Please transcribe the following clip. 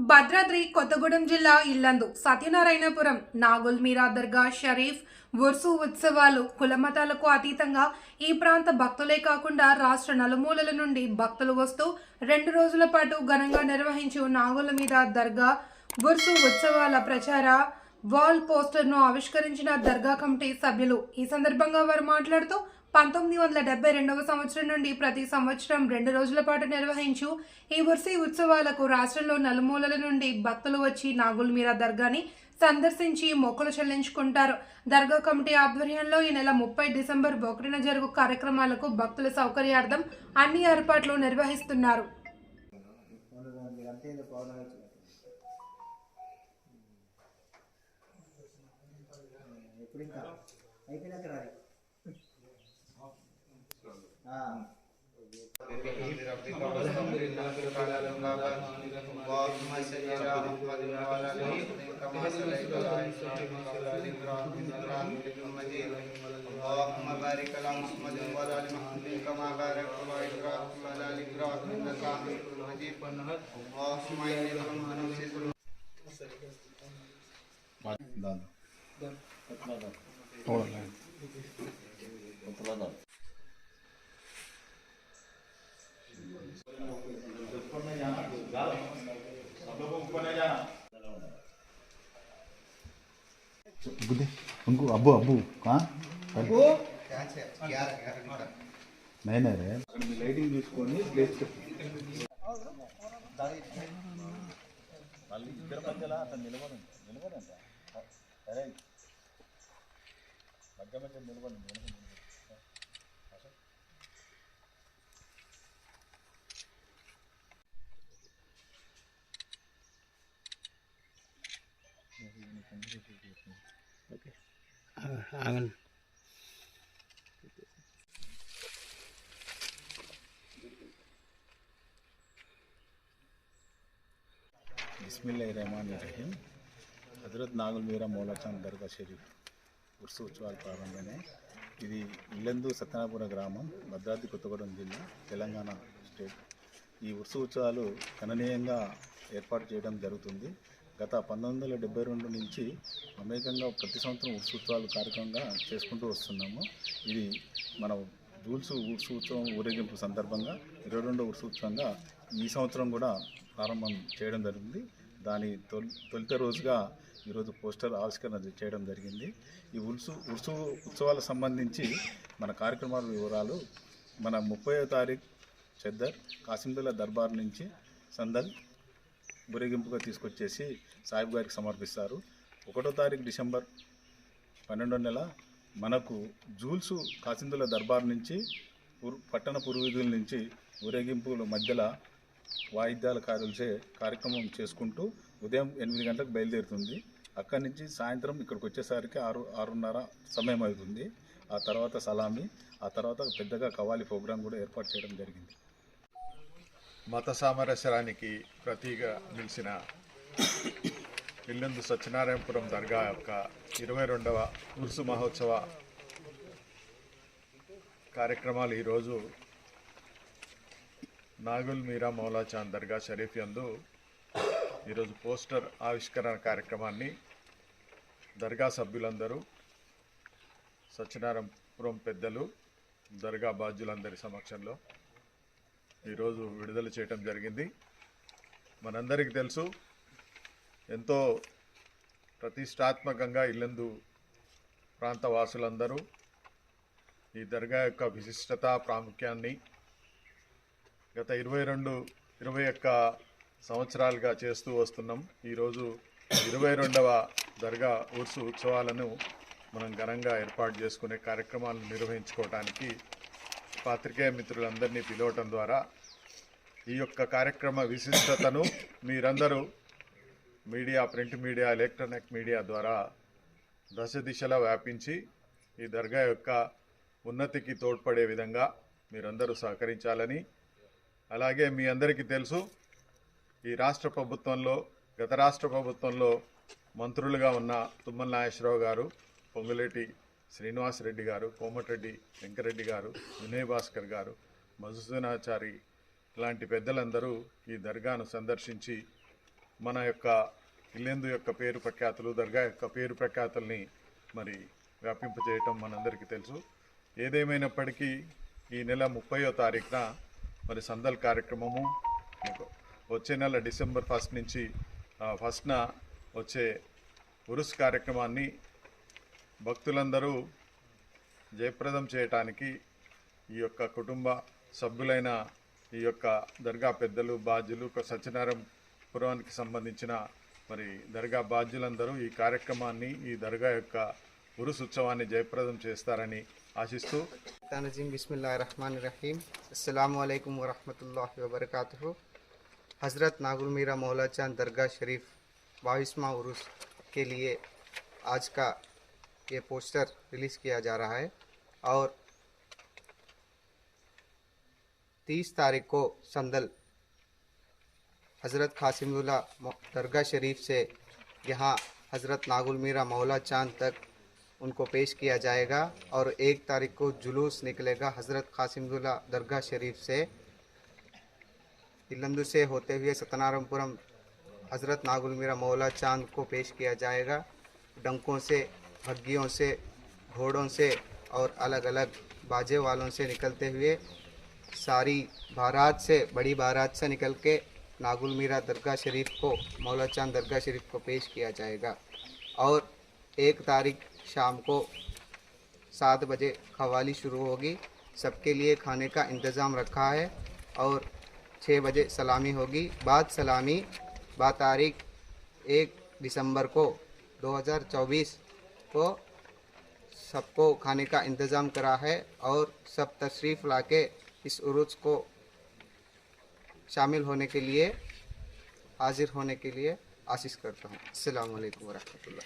భద్రాద్రి కొత్తగూడెం జిల్లా ఇల్లందు సత్యనారాయణపురం నాగుల్ మీరా దర్గా షరీఫ్ ఉర్సు ఉత్సవాలు కులమతాలకు అతీతంగా ఈ ప్రాంత భక్తులే కాకుండా రాష్ట్ర నలుమూలల నుండి భక్తులు వస్తూ రెండు రోజుల పాటు ఘనంగా నిర్వహించు నాగుల మీద దర్గా ఉర్సు ఉత్సవాల ప్రచార వాల్ పోస్టర్ను ఆవిష్కరించిన దర్గా కమిటీ సభ్యులు ఈ సందర్భంగా వారు మాట్లాడుతూ పంతొమ్మిది వందల డెబ్బై రెండవ సంవత్సరం నుండి ప్రతి సంవత్సరం రెండు రోజుల పాటు నిర్వహించు ఈ ఉర్సీ ఉత్సవాలకు రాష్ట్రంలో నలుమూలల నుండి భక్తులు వచ్చి నాగుల్ మీరా దర్గాని సందర్శించి మొక్కులు చెల్లించుకుంటారు. దర్గా కమిటీ ఆధ్వర్యంలో ఈ నెల ముప్పై డిసెంబర్ ఒకటిన జరుగు కార్యక్రమాలకు భక్తుల సౌకర్యార్థం అన్ని ఏర్పాట్లు నిర్వహిస్తున్నారు. అయిపోయినాక రాలి. اللهم بارك على محمد وعلى ال محمد كما باركت على ابراهيم وعلى ال ابراهيم انك حميد مجيد اللهم اني ظلمت نفسي ظلما గుద్దే ఇంకు అబ్బు అబ్బు నేనే రే లైటింగ్ చూసుకోండి ప్లేస్ మళ్ళీ ఇద్దరు మధ్యలో అతను నిలబడి నిలబడండి సరే మధ్య మధ్య నిలబడండి నిలబడి బిస్మిల్లాహిర్రహమానిర్రహీం. హజరత్ నాగుల్ మీరా మౌలాచాంద్ దర్గా షరీఫ్ ఉర్సు ఉత్సవాలు ప్రారంభమే ఇది ఇల్లందు సత్యనాపుర గ్రామం భద్రాద్రి కొత్తగూడెం జిల్లా తెలంగాణ స్టేట్. ఈ ఉర్సు ఉత్సవాలు గణనీయంగా ఏర్పాటు చేయడం జరుగుతుంది. గత పంతొమ్మిది వందల డెబ్బై రెండు నుంచి అమేకంగా ప్రతి సంవత్సరం ఉత్సవాలు కార్యక్రమంగా చేసుకుంటూ వస్తున్నాము. ఇది మన జూల్స్ ఉర్సు ఉత్సవం ఊరేగింపు సందర్భంగా ఇరవై రెండో ఉర్సు ఉత్సవంగా ఈ సంవత్సరం కూడా ప్రారంభం చేయడం జరిగింది. దాని తొలి తొలిత రోజుగా ఈరోజు పోస్టర్ ఆవిష్కరణ చేయడం జరిగింది. ఈ ఉల్సు ఉర్సు ఉత్సవాలకు సంబంధించి మన కార్యక్రమాల వివరాలు మన ముప్పై తారీఖు చెద్దర్ కాసిందుల దర్బార్ నుంచి సందల్ ఊరేగింపుగా తీసుకొచ్చేసి సాహిబ్ గారికి సమర్పిస్తారు. ఒకటో తారీఖు డిసెంబర్ పన్నెండో నెల మనకు జూల్సు కాసిందుల దర్బార్ నుంచి పట్టణ పూర్వీకుల నుంచి ఊరేగింపుల మధ్యలో వాయిద్యాల కార్యలచే కార్యక్రమం చేసుకుంటూ ఉదయం ఎనిమిది గంటలకు బయలుదేరుతుంది. అక్కడి నుంచి సాయంత్రం ఇక్కడికి వచ్చేసరికి ఆరు ఆరున్నర సమయం అవుతుంది. ఆ తర్వాత సలామీ ఆ తర్వాత పెద్దగా కవాలి ప్రోగ్రాం కూడా ఏర్పాటు చేయడం జరిగింది. మత సామరస్యానికి ప్రతీగా నిలిచిన ఇల్లందు సత్యనారాయణపురం దర్గా యొక్క ఇరవై రెండవ ఉరుసు మహోత్సవ కార్యక్రమాలు ఈరోజు నాగుల్ మీరా మౌలాచాంద్ దర్గా షరీఫ్ యందు ఈరోజు పోస్టర్ ఆవిష్కరణ కార్యక్రమాన్ని దర్గా సభ్యులందరూ సత్యనారాయణపురం పెద్దలు దర్గా బాధ్యులందరి సమక్షంలో ఈరోజు విడుదల చేయటం జరిగింది. మనందరికీ తెలుసు ఎంతో ప్రతిష్టాత్మకంగా ఇల్లందు ప్రాంత వాసులందరూ ఈ దర్గా యొక్క విశిష్టత ప్రాముఖ్యాన్ని గత ఇరవై రెండు ఇరవై ఒక్క సంవత్సరాలుగా చేస్తూ వస్తున్నాం. ఈరోజు ఇరవై రెండవ దర్గా ఉర్సు ఉత్సవాలను మనం ఘనంగా ఏర్పాటు చేసుకునే కార్యక్రమాలను నిర్వహించుకోవడానికి పాత్రికేయ మిత్రులందరినీ పిలవటం ద్వారా ఈ యొక్క కార్యక్రమ విశిష్టతను మీరందరూ media print media electronic media ద్వారా దశ దిశలా వ్యాపించి ఈ దర్గా యొక్క ఉన్నతికి తోడ్పడే విధంగా మీరందరూ సహకరించాలని. అలాగే మీ అందరికీ తెలుసు ఈ రాష్ట్ర ప్రభుత్వంలో గత రాష్ట్ర ప్రభుత్వంలో మంత్రులుగా ఉన్న తుమ్మల నాగేశ్వరరావు గారు పొంగులేటి శ్రీనివాసరెడ్డి గారు కోమటిరెడ్డి వెంకరెడ్డి గారు వినయ్ భాస్కర్ గారు మధుసూదనాచారి ఇలాంటి పెద్దలందరూ ఈ దర్గాను సందర్శించి మన యొక్క ఇల్లెందు యొక్క పేరు ప్రఖ్యాతులు దర్గా యొక్క పేరు ప్రఖ్యాతుల్ని మరి వ్యాపింపజేయటం మనందరికీ తెలుసు. ఏదేమైనప్పటికీ ఈ నెల ముప్పయో తారీఖున మరి సందల్ కార్యక్రమము వచ్చే నెల డిసెంబర్ ఫస్ట్ నుంచి ఫస్ట్న వచ్చే ఉరుస్ కార్యక్రమాన్ని భక్తులందరూ జయప్రదం చేయటానికి ఈ యొక్క కుటుంబ సభ్యులైన ఈ యొక్క దర్గా పెద్దలు బాధ్యులు ఒక సత్యనారాయణ పురానికి సంబంధించిన మరి దర్గా బాధ్యులందరూ ఈ కార్యక్రమాన్ని ఈ దర్గా యొక్క ఉరుస్ ఉత్సవాన్ని జయప్రదం చేస్తారని ఆశిస్తూ रजीम बिस्मिल्लाहिर्रहमानिर्रहीम अस्सलाम वालेकुम वरहमतुल्लाहि वबरकातुहु हज़रत नागुल मीरा मौला चांद दरगाह शरीफ बाईसवा उर्स के लिए आज का ये पोस्टर रिलीज़ किया जा रहा है और तीस तारीख को संदल हज़रत खासिमुल्ला दरगाह शरीफ से यहाँ हज़रत नागुल मीरा मौला चाँद तक उनको पेश किया जाएगा और एक तारीख को जुलूस निकलेगा हज़रत खासिमुल्ला दरगाह शरीफ से। इलंदु से होते हुए सतनारमपुरम हज़रत नागुल मीरा मौला चाँद को पेश किया जाएगा। डंकों से भग्गियों से, घोड़ों से और अलग अलग बाजे वालों से निकलते हुए सारी बारात से, बड़ी बारात से निकल के नागुल मीरा दरगाह शरीफ को मौला चाँद दरगाह शरीफ को पेश किया जाएगा। और एक तारीख शाम को सात बजे खवाली शुरू होगी। सबके लिए खाने का इंतज़ाम रखा है और छः बजे सलामी होगी। बाद सलामी बा तारीख एक दिसंबर को 2024 को सबको खाने का इंतज़ाम करा है और सब तशरीफ़ ला के इस उर्ज को शामिल होने के लिए, हाजिर होने के लिए आशीष करता हूँ। अल्लाम वरहमल